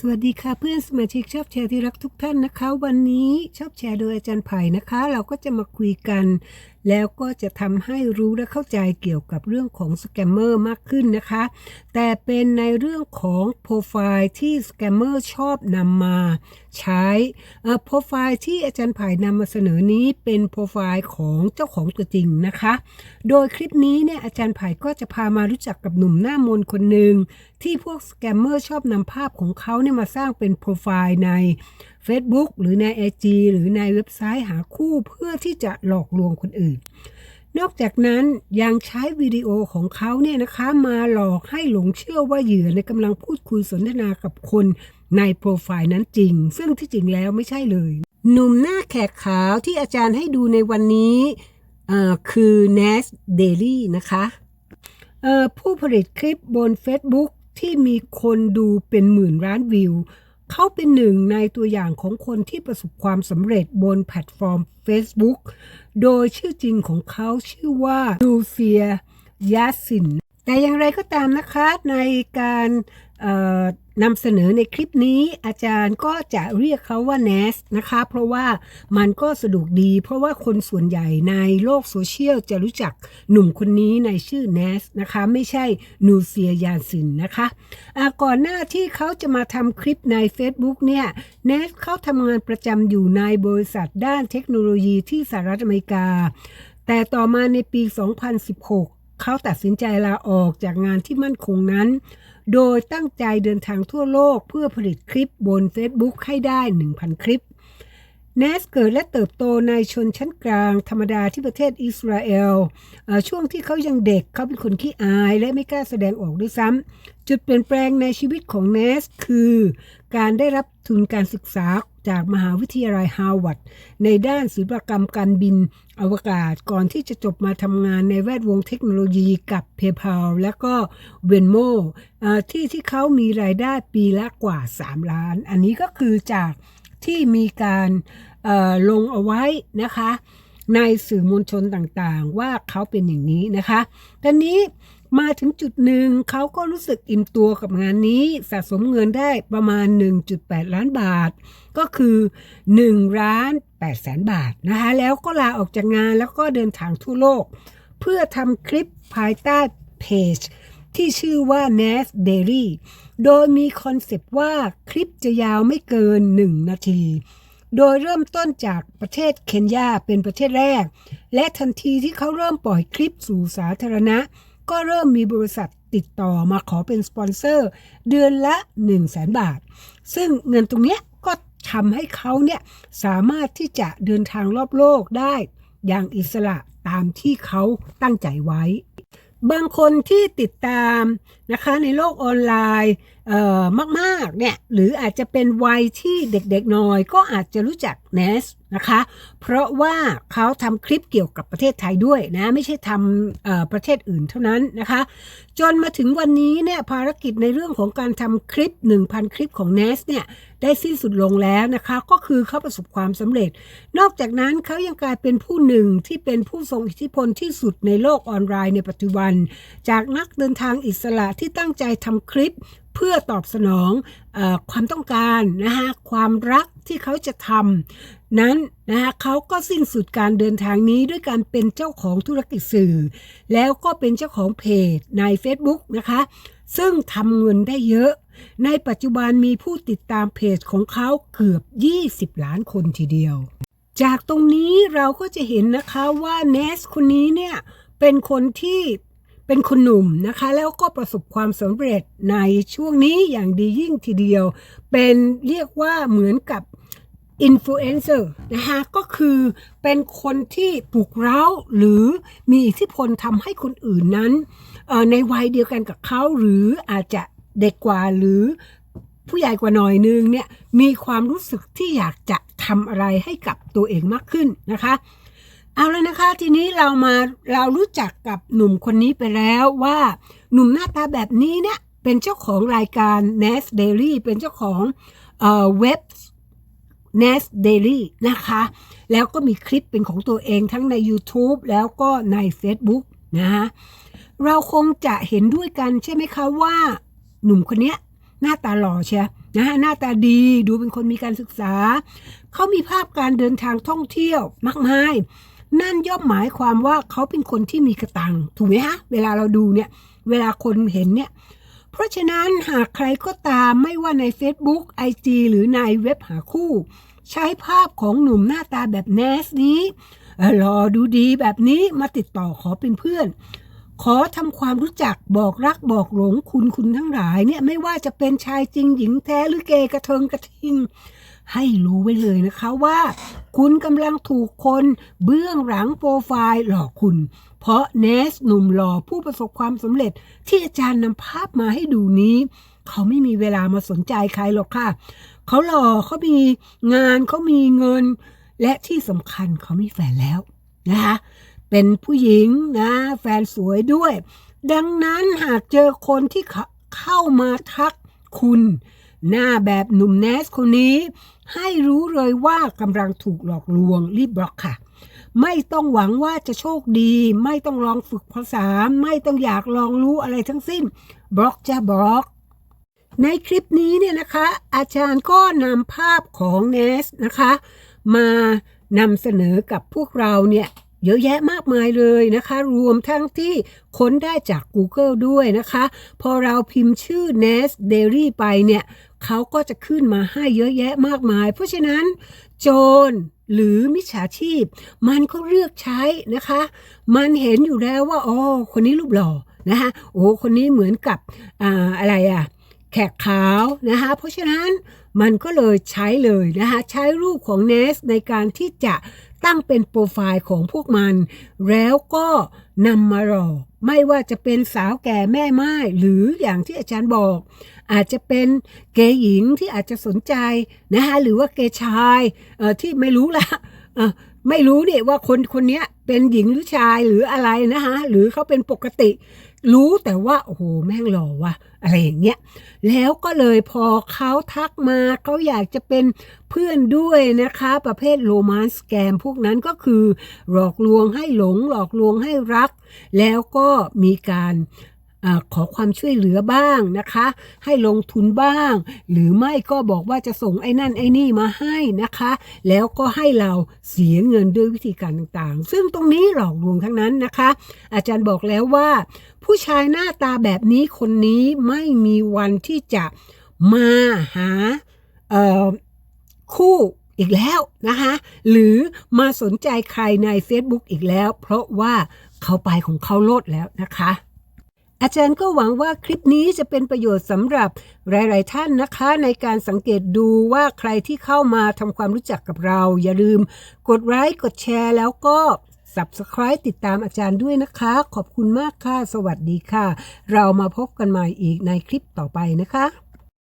สวัสดีค่ะเพื่อนสมาชิกชอบแชร์ที่รักทุกท่านนะคะ วันนี้ชอบแชร์โดยอาจารย์ไผ่นะคะ เราก็จะมาคุยกัน แล้วก็จะทำให้รู้และเข้าใจเกี่ยวกับเรื่องของสแกมเมอร์มากขึ้นนะคะ แต่เป็นในเรื่องของโปรไฟล์ที่สแกมเมอร์ชอบนำมาใช้โปรไฟล์ที่อาจารย์ไผ่นำมาเสนอนี้เป็นโปรไฟล์ของเจ้าของตัวจริงนะคะ โดยคลิปนี้เนี่ยอาจารย์ไผ่ก็จะพามารู้จักกับหนุ่มหน้ามนคนหนึ่งที่พวกสแกมเมอร์ชอบนำภาพของเขาเนี่ยมาสร้างเป็นโปรไฟล์ใน Facebook หรือใน IG หรือในเว็บไซต์หาคู่เพื่อที่จะหลอกลวงคนอื่น นอกจากนั้นยังใช้วิดีโอของเขาเนี่ยนะคะมาหลอกให้หลงเชื่อว่าเหยื่อในกำลังพูดคุยสนทนากับคนในโปรไฟล์นั้นจริง ซึ่งที่จริงแล้วไม่ใช่เลย หนุ่มหน้าแขกขาวที่อาจารย์ให้ดูในวันนี้คือ Nas Daily นะคะผู้ผลิตคลิปบน Facebook ที่มีคนดูเป็นหมื่นล้านวิว เขาเป็นหนึ่งในตัวอย่างของคนที่ประสบความสำเร็จบนแพลตฟอร์ม Facebook โดยชื่อจริงของเขาชื่อว่าลูเฟียยาสิน แต่อย่างไรก็ตามนะคะในการ นำเสนอในคลิปนี้อาจารย์ก็จะเรียกเขาว่า Nas นะคะ เพราะว่ามันก็สะดวกดี เพราะว่าคนส่วนใหญ่ในโลกโซเชียลจะรู้จักหนุ่มคนนี้ในชื่อ Nas นะคะ ไม่ใช่นูเซียยานสินนะคะอ่าก่อนหน้าที่เขาจะมาทำคลิปใน Facebook เนี่ย Nas เขาทำงานประจำอยู่ในบริษัทด้านเทคโนโลยีที่สหรัฐอเมริกา แต่ต่อมาในปี 2016 เขาตัดสินใจลาออกจากงานที่มั่นคงนั้น โดยตั้งใจเดินทางทั่วโลกเพื่อผลิตคลิปบน Facebook ให้ได้ 1,000 คลิป เนสเกิดและเติบโตในชนชั้นกลางธรรมดาที่ประเทศอิสราเอลอช่วงที่เขายังเด็กเขาเป็นคนขี้อายและไม่กล้าแสดงออกด้วยซ้ำ จุดเปลี่ยนแปลงในชีวิตของเนสคือการได้รับทุนการศึกษาจากมหาวิทยาลัยฮาร์วาร์ดในด้านศิลปกรรมการบินอวกาศก่อนที่จะจบมาทำงานในแวดวงเทคโนโลยีกับ PayPal และก็ Venmo ที่ที่เขามีรายได้ปีละกว่า 3 ล้าน อันนี้ก็คือจาก ที่มีการลงเอาไว้นะคะในสื่อมวลชนต่างๆ ว่าเขาเป็นอย่างนี้นะคะตอนนี้มาถึงจุดหนึ่งเขาก็รู้สึกอิ่มตัวกับงานนี้สะสมเงินได้ประมาณ 1.8 ล้านบาท ก็คือ1ล้าน8แสนบาทนะคะแล้วก็ลาออกจากงานแล้วก็เดินทางทั่วโลก เพื่อทำคลิปภายใต้เพจ ที่ชื่อว่า Nas Daily โดยมีคอนเซปต์ว่าคลิปจะยาวไม่เกิน 1 นาที โดยเริ่มต้นจากประเทศเคนยาเป็นประเทศแรก และทันทีที่เขาเริ่มปล่อยคลิปสู่สาธารณะ ก็เริ่มมีบริษัทติดต่อมาขอเป็นสปอนเซอร์ เดือนละ 1 0 0 0 0แบาท ซึ่งเงินตรงเนี้ยก็ทำให้เขาเนี่ยสามารถที่จะเดินทางรอบโลกได้อย่างอิสระตามที่เขาตั้งใจไว้ บางคนที่ติดตามนะคะในโลกออนไลน์ มากๆเนี่ยหรืออาจจะเป็นวัยที่เด็กๆน้อย ก็อาจจะรู้จัก Nas นะคะ เพราะว่าเขาทำคลิปเกี่ยวกับประเทศไทยด้วยนะไม่ใช่ทำประเทศอื่นเท่านั้นนะคะ จนมาถึงวันนี้เนี่ยภารกิจในเรื่องของการทำคลิป 1,000 คลิปของ Nas เนี่ยได้สิ้นสุดลงแล้วนะคะ ก็คือเขาประสบความสำเร็จ นอกจากนั้นเขายังกลายเป็นผู้หนึ่งที่เป็นผู้ทรงอิทธิพลที่สุดในโลกออนไลน์ในปัจจุบัน จากนักเดินทางอิสระที่ตั้งใจทำคลิป เพื่อตอบสนองออความต้องการนะคะความรักที่เขาจะทำนั้นนะคะเขาก็สิ้นสุดการเดินทางนี้ด้วยการเป็นเจ้าของธุรกิจสื่อ แล้วก็เป็นเจ้าของเพจใน Facebook นะคะซึ่งทำเงินได้เยอะ ในปัจจุบันมีผู้ติดตามเพจของเขาเกือบ 20 ล้านคนทีเดียว จากตรงนี้เราก็จะเห็นนะคะว่าเนสคนนี้เนี่ยเป็นคนที่ เป็นคนหนุ่มนะคะ แล้วก็ประสบความสำเร็จในช่วงนี้อย่างดียิ่งทีเดียว เป็นเรียกว่าเหมือนกับอินฟลูเอนเซอร์นะคะก็คือเป็นคนที่ปลุกเร้าหรือมีอิทธิพลทำให้คนอื่นนั้น ในวัยเดียวกันกับเขาหรืออาจจะเด็กกว่าหรือผู้ใหญ่กว่าหน่อยนึงเนี่ยมีความรู้สึกที่อยากจะทำอะไรให้กับตัวเองมากขึ้นนะคะ เอาเลยนะคะ ทีนี้เรามาเรารู้จักกับหนุ่มคนนี้ไปแล้วว่าหนุ่มหน้าตาแบบนี้เนี่ยเป็นเจ้าของรายการ Nas Daily เป็นเจ้าของเอ่อเว็บ Nas Daily นะคะ แล้วก็มีคลิปเป็นของตัวเองทั้งใน YouTube แล้วก็ใน Facebook นะคะเราคงจะเห็นด้วยกันใช่ไหมคะว่าหนุ่มคนนี้หน้าตาหล่อเชียนะฮะหน้าตาดีดูเป็นคนมีการศึกษา เขามีภาพการเดินทางท่องเที่ยวมากมาย นั่นย่อมหมายความว่าเขาเป็นคนที่มีกระตังถูกไหมฮะ เวลาเราดูเนี่ย เวลาคนเห็นเนี่ย เพราะฉะนั้นหากใครก็ตามไม่ว่าใน Facebook IG หรือในเว็บหาคู่ ใช้ภาพของหนุ่มหน้าตาแบบแนสนี้เอ่อรอดูดีแบบนี้มาติดต่อขอเป็นเพื่อน ขอทำความรู้จักบอกรักบอกหลงคุณคุณทั้งหลายเนี่ยไม่ว่าจะเป็นชายจริงหญิงแท้หรือเกย์กระเทิงกระทิง ให้รู้ไว้เลยนะคะว่า คุณกำลังถูกคนเบื้องหลังโปรไฟล์หลอกคุณ เพราะเนสหนุ่มหล่อผู้ประสบความสำเร็จที่อาจารย์นำภาพมาให้ดูนี้ เขาไม่มีเวลามาสนใจใครหรอกค่ะ เขาหล่อเขามีงานเขามีเงิน และที่สำคัญเขามีแฟนแล้วนะคะเป็นผู้หญิงนะแฟนสวยด้วย ดังนั้นหากเจอคนที่เข้าเข้ามาทักคุณ หน้าแบบหนุ่มแนสคนนี้ ให้รู้เลยว่ากำลังถูกหลอกลวงรีบบล็อกค่ะ ไม่ต้องหวังว่าจะโชคดี ไม่ต้องลองฝึกภาษา ไม่ต้องอยากลองรู้อะไรทั้งสิ้น บล็อกจะบล็อกในคลิปนี้เนี่ยนะคะ อาจารย์ก็นำภาพของเนสนะคะ มานำเสนอกับพวกเราเนี่ย เยอะแยะมากมายเลยนะคะ รวมทั้งที่ค้นได้จาก Google ด้วยนะคะ พอเราพิมพ์ชื่อ Nest Dairy ไปเนี่ยเขาก็จะขึ้นมาให้เยอะแยะมากมาย เพราะฉะนั้น โจรหรือมิจฉาชีพ มันก็เลือกใช้นะคะ มันเห็นอยู่แล้วว่า อ๋อ คนนี้รูปหล่อนะคะโอ้คนนี้เหมือนกับอ่าอะไรอะแขกขาวนะคะเพราะฉะนั้นมันก็เลยใช้เลยนะคะใช้รูปของเนสในการที่จะ ตั้งเป็นโปรไฟล์ของพวกมัน แล้วก็นำมาหลอกไม่ว่าจะเป็นสาวแก่แม่ไม้หรืออย่างที่อาจารย์บอก อาจจะเป็นเกย์หญิงที่อาจจะสนใจนะคะหรือว่าเกย์ชายเอ่อที่ไม่รู้ละเอ่อไม่รู้เนี่ยว่าคนคนนี้เป็นหญิงหรือชายหรืออะไรนะคะหรือเขาเป็นปกติ รู้แต่ว่าโอ้โหแม่งหล่อว่ะอะไรอย่างเงี้ยแล้วก็เลยพอเขาทักมาเขาอยากจะเป็นเพื่อนด้วยนะคะ ประเภทโรแมนต์สแกมพวกนั้นก็คือ หลอกลวงให้หลงหลอกลวงให้รัก แล้วก็มีการ อขอความช่วยเหลือบ้างนะคะ ให้ลงทุนบ้าง หรือไม่ก็บอกว่าจะส่งไอ้นั่นไอ้นี่มาให้นะคะ แล้วก็ให้เราเสียเงินด้วยวิธีการต่างๆ ซึ่งตรงนี้หลอกลวงทั้งนั้นนะคะ อาจารย์บอกแล้วว่า ผู้ชายหน้าตาแบบนี้คนนี้ไม่มีวันที่จะมาหาคู่อีกแล้วนะคะหรือมาสนใจใครใน Facebook อีกแล้ว เพราะว่าเขาไปของเขาโลดแล้วนะคะ อาจารย์ก็หวังว่าคลิปนี้จะเป็นประโยชน์สำหรับหลาย ๆ ท่านนะคะ ในการสังเกตดูว่าใครที่เข้ามาทำความรู้จักกับเรา อย่าลืม กดไลค์กดแชร์แล้วก็ Subscribe ติดตามอาจารย์ด้วยนะคะ ขอบคุณมากค่ะ สวัสดีค่ะ เรามาพบกันใหม่อีกในคลิปต่อไปนะคะ